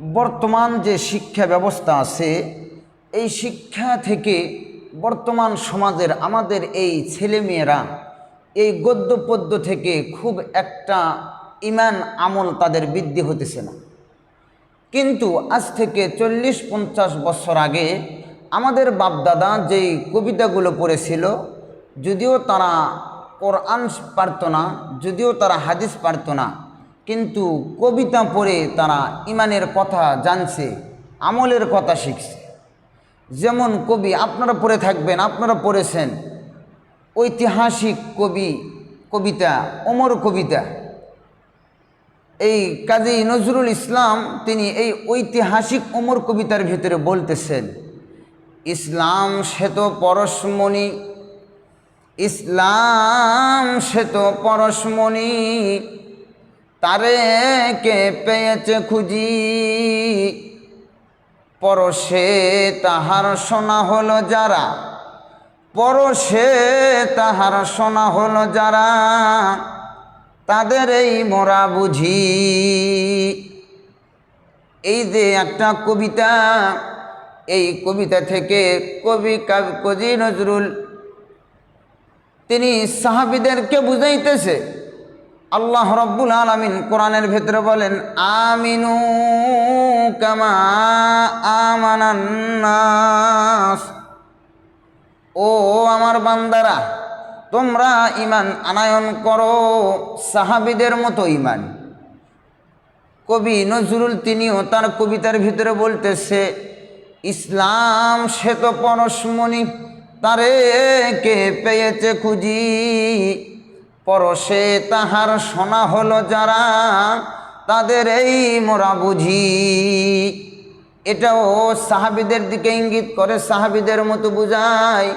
বর্তমান যে শিক্ষা ব্যবস্থা আছে, এই শিক্ষা থেকে বর্তমান সমাজের আমাদের এই ছেলেমেয়েরা এই গদ্য পদ্য থেকে খুব একটা ইমান, আমল তাদের বৃদ্ধি হতেছে না। কিন্তু আজ থেকে চল্লিশ, পঞ্চাশ বছর আগে আমাদের বাপদাদা যেই কবিতাগুলো পড়েছিল, যদিও তারা কোরআন পারত না, যদিও তারা হাদিস পারত না কিন্তু কবিতা পড়ে তারা ইমানের কথা জানছে, আমলের কথা শিখছে। যেমন কবি আপনারা পড়ে থাকবেন, আপনারা পড়েছেন, ঐতিহাসিক কবি, কবিতা অমর কবিতা। এই কাজী নজরুল ইসলাম, তিনি এই ঐতিহাসিক অমর কবিতার ভিতরে বলতেছেন, ইসলাম শ্বেত পরশমণি, ইসলাম শ্বেত পরশমণি তারে কে পেয়েছে খুঁজি? পরশে তাহার সোনা হলো যারা, পরশে তাহার সোনা হলো যারা, তাদের এই মোরা বুঝি। এই যে একটা কবিতা, এই কবিতা থেকে কবি কজি নজরুল, তিনি সাহাবিদেরকে বুঝাইতেছে আল্লাহ রব্বুল আলমিন কোরআনের ভেতরে বলেন, আমিনু কামা আমানান্নাস। ও আমার বান্দারা, তোমরা ইমান আনায়ন করো, সাহাবিদের মতো ইমান কবি নজরুল তিনিও তার কবিতার ভিতরে বলতেছে, ইসলাম শ্বেত পরশমণি তারে কে পেয়েছে খুঁজি পরশে তাহার শোনা হলো যারা তাদের এই মোরা বুঝি। এটাও সাহাবিদের দিকে ইঙ্গিত করে, সাহাবিদের মতো বুঝায়।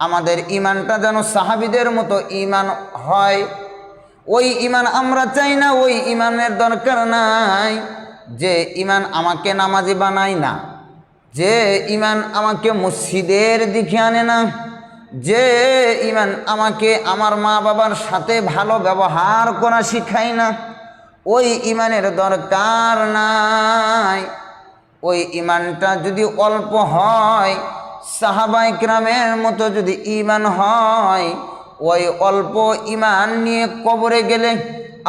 আমাদের ইমানটা যেন সাহাবিদের মতো ইমান হয়। ওই ইমান আমরা চাই না, ওই ইমানের দরকার নাই। যে ইমান আমাকে নামাজি বানায় না, যে ইমান আমাকে মসজিদের দিকে আনে না। যে ইমান আমাকে আমার মা বাবার সাথে ভালো ব্যবহার করা শিখায় না, ওই ইমানের দরকার নাই। ওই ইমানটা যদি অল্প হয়, সাহাবাই গ্রামের মতো যদি ইমান হয়, ওই অল্প ইমান নিয়ে কবরে গেলে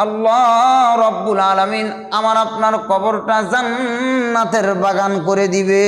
আল্লাহ রব্বুল আলমিন আমার আপনার কবরটা জান্নাতের বাগান করে দিবে।